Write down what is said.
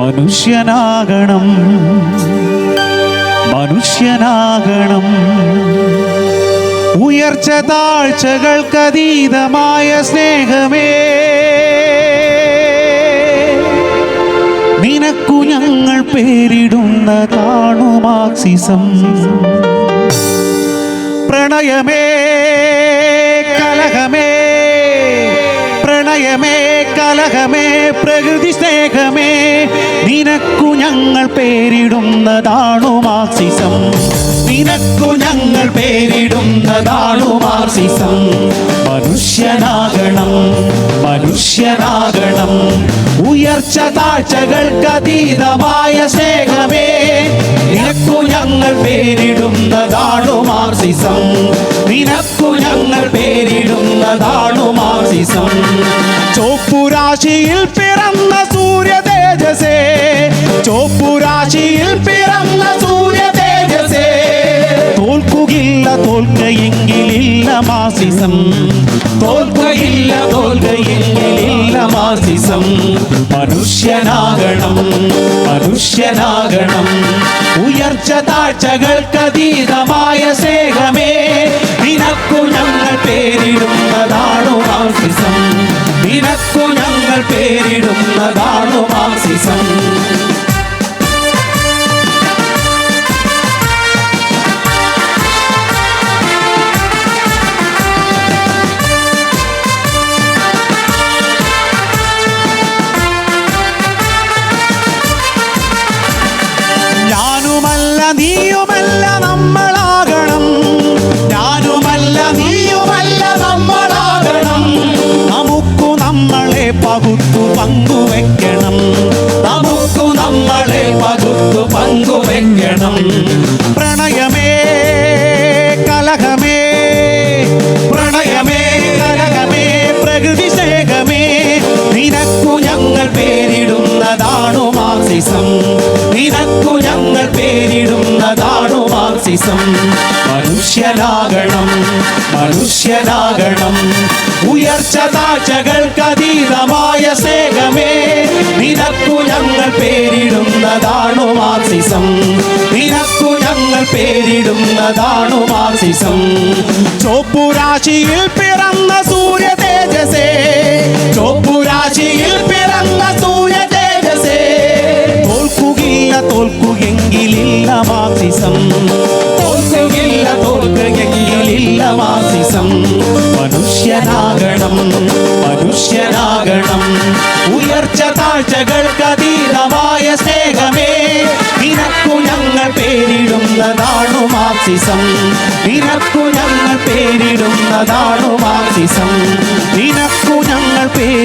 മനുഷ്യനാകണം. മനുഷ്യനാകണം. ഉയർച്ച താഴ്ചകൾക്കതീതമായ സ്നേഹമേ. നിനക്കു ഞങ്ങൾ പേരിടുന്ന കാണുമാക്സിസം പ്രണയമേ കലഹമേ പ്രകൃതി സ്നേഹമേ നിനക്കു ഞങ്ങൾ പേരിടുന്നതാണു മാർസിസം. നിനക്കു ഞങ്ങൾ പേരിടുന്നതാണു മാർസിസം. മനുഷ്യനാകണം മനുഷ്യനാകണം. ഉയർച്ച താഴ്ചകൾക്കതീതമായ സ്നേഹമേ നിനക്കു ഞങ്ങൾ പേരിടുന്നതാണു മാർസിസം. നിനക്കു ഞങ്ങൾ പേരിടുന്നതാണു മാർസിസം. ചോപ്പുരാശിയിൽ പിറന്ന സൂര്യ തേജസേ ചോപ്പുരാശിയിൽ പിറന്ന സൂര്യ തേജസേ തോൽക്കുകയില്ല തോൽക്കയെങ്കിലില്ല മാസിസം. തോൽക്കയില്ല തോൽക്കയെങ്കിലില്ല മാസിസം. മനുഷ്യനാകണം മനുഷ്യനാകണം. ഉയർച്ച താഴ്ചകൾക്കതീതമായ സേഹമേ നിനക്കു ഞങ്ങൾ പേരിടുന്നതാണു പേരിടുന്നതാണു മാർസിസം. നീയുമല്ല നമ്മളാകണം. ഞാനുമല്ല നീയുമല്ല നമ്മളാകണം. നമുക്കു നമ്മളെ പകുത്തു പ്രണയമേ കലഹമേ പ്രണയമേ കലഹമേ പ്രകൃതി സ്നേഹമേ നിനക്കു ഞങ്ങൾ പേരിടുന്നതാണു മാർസിസം. നിനക്കു ഞങ്ങൾ പേരിടുന്നതാണു മാർസിസം. മനുഷ്യനാകണം മനുഷ്യനാകണം. ഉയർച്ച താഴ്ചകൾക്കതീതമായ സ്നേഹമേ നിനക്കു ഞങ്ങൾ പേരിടുന്നതാണു മാർസിസം. പേരിടുന്നതാണു മാർസിസം. ചോപ്പുരാശിയിൽ പിറന്ന സൂര്യ തേജസേ. ചോപ്പുരാശിയിൽ പിറന്ന സൂര്യ തേജസേ. തോൽക്കുകയില്ല തോൽക്കുകെങ്കിലില്ല മാർസിസം. തോൽക്കുകയില്ല തോൽക്കുകെങ്കിലില്ല മാർസിസം. മനുഷ്യനാകണം താഴ്ചകൾക്കതീതമായ സ്നേഹമേ. നിനക്കു ഞങ്ങൾ പേരിടുന്നതാണു മാക്സിസം നിനക്കു ഞങ്ങൾ പേരിടുന്നതാണു മാക്സിസം നിനക്കു ഞങ്ങൾ പേരിടുന്നതാ